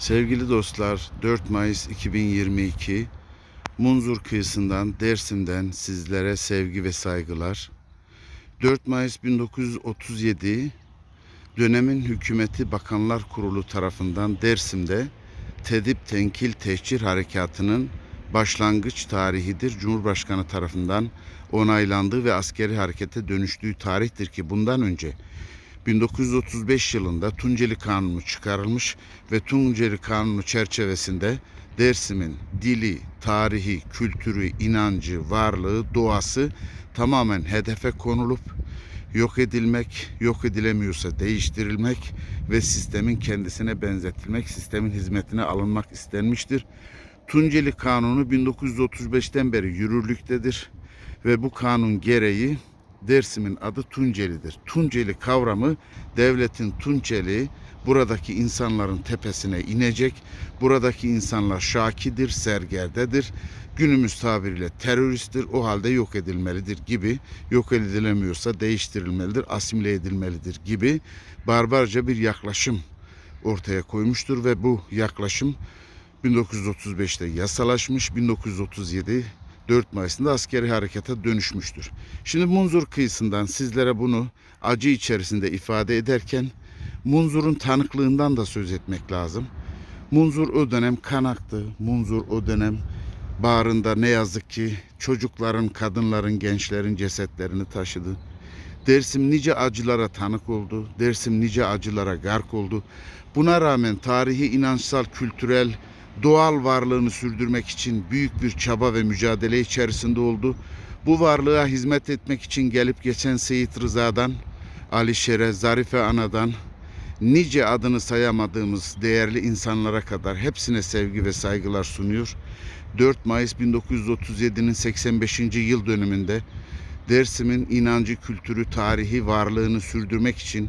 Sevgili dostlar, 4 Mayıs 2022 Munzur kıyısından, Dersim'den sizlere sevgi ve saygılar. 4 Mayıs 1937 dönemin hükümeti Bakanlar Kurulu tarafından Dersim'de Tedip Tenkil Tehcir Harekatı'nın başlangıç tarihidir. Cumhurbaşkanı tarafından onaylandığı ve askeri harekete dönüştüğü tarihtir ki bundan önce 1935 yılında Tunceli Kanunu çıkarılmış ve Tunceli Kanunu çerçevesinde Dersim'in dili, tarihi, kültürü, inancı, varlığı, doğası tamamen hedefe konulup yok edilmek, yok edilemiyorsa değiştirilmek ve sistemin kendisine benzetilmek, sistemin hizmetine alınmak istenmiştir. Tunceli Kanunu 1935'ten beri yürürlüktedir ve bu kanun gereği Dersim'in adı Tunceli'dir. Tunceli kavramı devletin Tunceli buradaki insanların tepesine inecek. Buradaki insanlar şakidir, sergerdedir. Günümüz tabiriyle teröristtir. O halde yok edilmelidir gibi. Yok edilemiyorsa değiştirilmelidir, asimile edilmelidir gibi barbarca bir yaklaşım ortaya koymuştur ve bu yaklaşım 1935'te yasalaşmış, 1937 4 Mayıs'ında askeri harekete dönüşmüştür. Şimdi Munzur kıyısından sizlere bunu acı içerisinde ifade ederken Munzur'un tanıklığından da söz etmek lazım. Munzur o dönem kan aktı. Munzur o dönem bağrında ne yazık ki çocukların, kadınların, gençlerin cesetlerini taşıdı. Dersim nice acılara tanık oldu. Dersim nice acılara gark oldu. Buna rağmen tarihi, inançsal, kültürel, doğal varlığını sürdürmek için büyük bir çaba ve mücadele içerisinde oldu. Bu varlığa hizmet etmek için gelip geçen Seyit Rıza'dan, Alişer'e, Zarife Ana'dan, nice adını sayamadığımız değerli insanlara kadar hepsine sevgi ve saygılar sunuyor. 4 Mayıs 1937'nin 85. yıl dönümünde Dersim'in inancı, kültürü, tarihi varlığını sürdürmek için